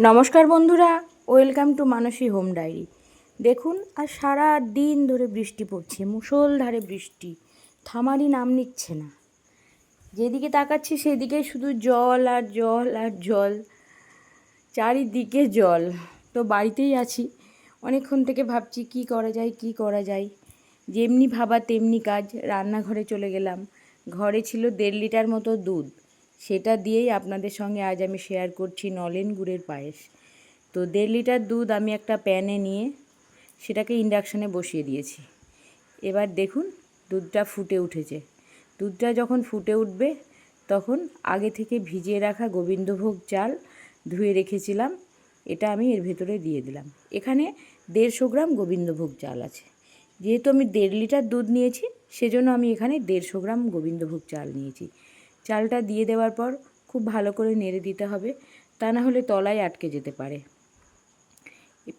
নমস্কার বন্ধুরা, welcome to Manasi home diary. দেখুন আর সারা দিন ধরে বৃষ্টি পড়ছে, মুষলধারে বৃষ্টি। থামারই নাম নিচ্ছে না। যেদিকে তাকাচ্ছি সেদিকে শুধু জল আর জল আর জল, চারিদিকে জল। তো বাড়িতেই আছি। অনেকক্ষণ থেকে ভাবছি, কি করা যায়, কি করা যায়? যেমনি ভাবা তেমনি কাজ। রান্নাঘরে চলে গেলাম। ঘরে ছিল দেড় লিটার মতো দুধ। সেটা দিয়েই আপনাদের সঙ্গে আজ আমি শেয়ার করছি নলেন গুড়ের পায়েস। তো দেড় লিটার দুধ আমি একটা প্যানে নিয়ে সেটাকে ইন্ডাকশানে বসিয়ে দিয়েছি। এবার দেখুন দুধটা ফুটে উঠেছে। দুধটা যখন ফুটে উঠবে, তখন আগে থেকে ভিজিয়ে রাখা গোবিন্দভোগ চাল ধুয়ে রেখেছিলাম, এটা আমি এর ভেতরে দিয়ে দিলাম। এখানে দেড়শো গ্রাম গোবিন্দভোগ চাল আছে। যেহেতু আমি দেড় লিটার দুধ নিয়েছি, সেজন্য আমি এখানে দেড়শো গ্রাম গোবিন্দভোগ চাল নিয়েছি। চালটা দিয়ে দেওয়ার পর খুব ভালো করে নেড়ে দিতে হবে, তা না হলে তলায় আটকে যেতে পারে।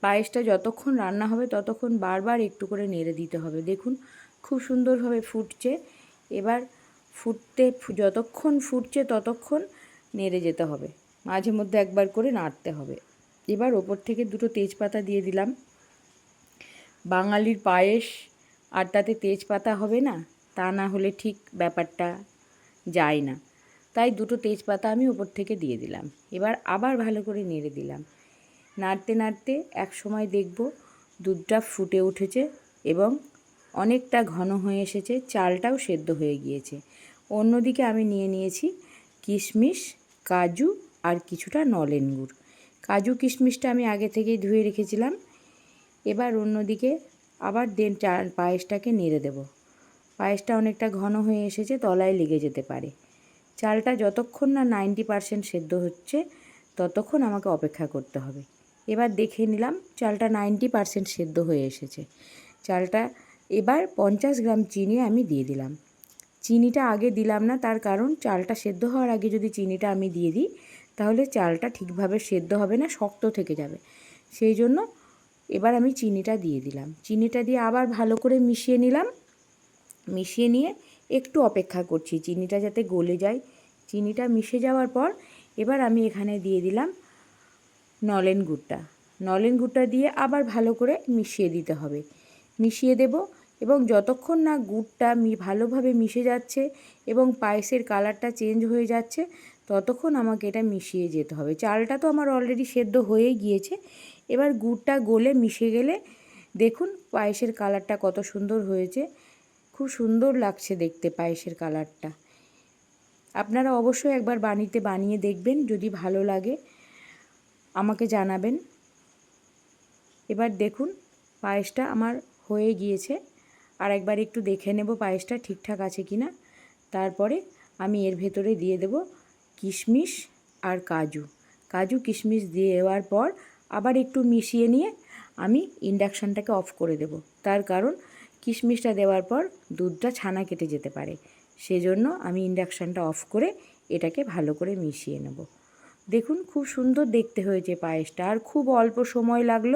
পায়েসটা যতক্ষণ রান্না হবে ততক্ষণ বারবার একটু করে নেড়ে দিতে হবে। দেখুন, খুব সুন্দরভাবে ফুটছে। এবার ফুটতে, যতক্ষণ ফুটছে ততক্ষণ নেড়ে যেতে হবে। মাঝে মধ্যে একবার করে নাড়তে হবে। এবার ওপর থেকে দুটো তেজপাতা দিয়ে দিলাম। বাঙালির পায়েস, আর তাতে তেজপাতা হবে না? তা না হলে ঠিক ব্যাপারটা যায় না। তাই দুটো তেজপাতা আমি ওপর থেকে দিয়ে দিলাম। এবার আবার ভালো করে নেড়ে দিলাম। নাড়তে নাড়তে এক সময় দেখব দুধটা ফুটে উঠেছে এবং অনেকটা ঘন হয়ে এসেছে, চালটাও সেদ্ধ হয়ে গিয়েছে। অন্যদিকে আমি নিয়ে নিয়েছি কিশমিশ, কাজু আর কিছুটা নলেন গুড়। কাজু কিশমিশটা আমি আগে থেকেই ধুয়ে রেখেছিলাম। এবার অন্যদিকে আবার দেন পায়েসটাকে নেড়ে দেব। পায়েসটা অনেকটা ঘন হয়ে এসেছে, তলায় লেগে যেতে পারে। চালটা যতক্ষণ না নাইনটি পারসেন্ট সেদ্ধ হচ্ছে, ততক্ষণ আমাকে অপেক্ষা করতে হবে। এবার দেখে নিলাম চালটা নাইনটি পারসেন্ট সেদ্ধ হয়ে এসেছে। চালটা এবার পঞ্চাশ গ্রাম চিনি আমি দিয়ে দিলাম। চিনিটা আগে দিলাম না, তার কারণ চালটা সেদ্ধ হওয়ার আগে যদি চিনিটা আমি দিয়ে দিই, তাহলে চালটা ঠিকভাবে সেদ্ধ হবে না, শক্ত থেকে যাবে। সেই জন্য এবার আমি চিনিটা দিয়ে দিলাম। চিনিটা দিয়ে আবার ভালো করে মিশিয়ে নিলাম। মিশিয়ে নিয়ে একটু অপেক্ষা করছি। চিনিটা যাতে গলে যায়। চিনিটা মিশে যাওয়ার পর এবার আমি এখানে দিয়ে দিলাম নলেন গুড়টা। নলেন গুড়টা দিয়ে আবার ভালো করে মিশিয়ে দিতে হবে। মিশিয়ে দেব এবং যতক্ষণ না গুড়টা ভালোভাবে মিশে যাচ্ছে এবং পায়েসের কালারটা চেঞ্জ হয়ে যাচ্ছে, ততক্ষণ আমাকে এটা মিশিয়ে যেতে হবে। চালটা তো আমার অলরেডি সেদ্ধ হয়েই গিয়েছে। এবার গুড়টা গলে মিশে গেলে দেখুন পায়েসের কালারটা কত সুন্দর হয়েছে। খুব সুন্দর লাগছে দেখতে পায়েসের কালারটা। আপনারা অবশ্যই একবার বানিতে বানিয়ে দেখবেন, যদি ভালো লাগে আমাকে জানাবেন। এবার দেখুন, পায়েসটা আমার হয়ে গিয়েছে। আর একবার একটু দেখে নেব পায়েসটা ঠিকঠাক আছে কি না তারপরে আমি এর ভেতরে দিয়ে দেব কিশমিশ আর কাজু। কাজু কিশমিশ দিয়ে দেওয়ার পর আবার একটু মিশিয়ে নিয়ে আমি ইন্ডাকশানটাকে অফ করে দেব। তার কারণ কিশমিশটা দেওয়ার পর দুধটা ছানা কেটে যেতে পারে। সেজন্য আমি ইন্ডাকশানটা অফ করে এটাকে ভালো করে মিশিয়ে নেব। দেখুন, খুব সুন্দর দেখতে হয়েছে পায়েসটা। আর খুব অল্প সময় লাগল।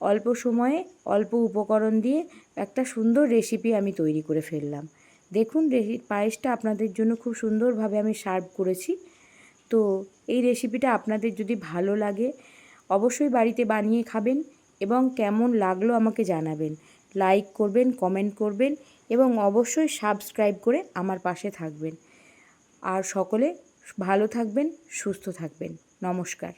অল্প সময়ে অল্প উপকরণ দিয়ে একটা সুন্দর রেসিপি আমি তৈরি করে ফেললাম। দেখুন পায়েসটা আপনাদের জন্য খুব সুন্দরভাবে আমি সার্ভ করেছি। তো এই রেসিপিটা আপনাদের যদি ভালো লাগে, অবশ্যই বাড়িতে বানিয়ে খাবেন এবং কেমন লাগল আমাকে জানাবেন। লাইক করবেন, কমেন্ট করবেন এবং অবশ্যই সাবস্ক্রাইব করে আমার পাশে থাকবেন। আর সকলে ভালো থাকবেন, সুস্থ থাকবেন। নমস্কার।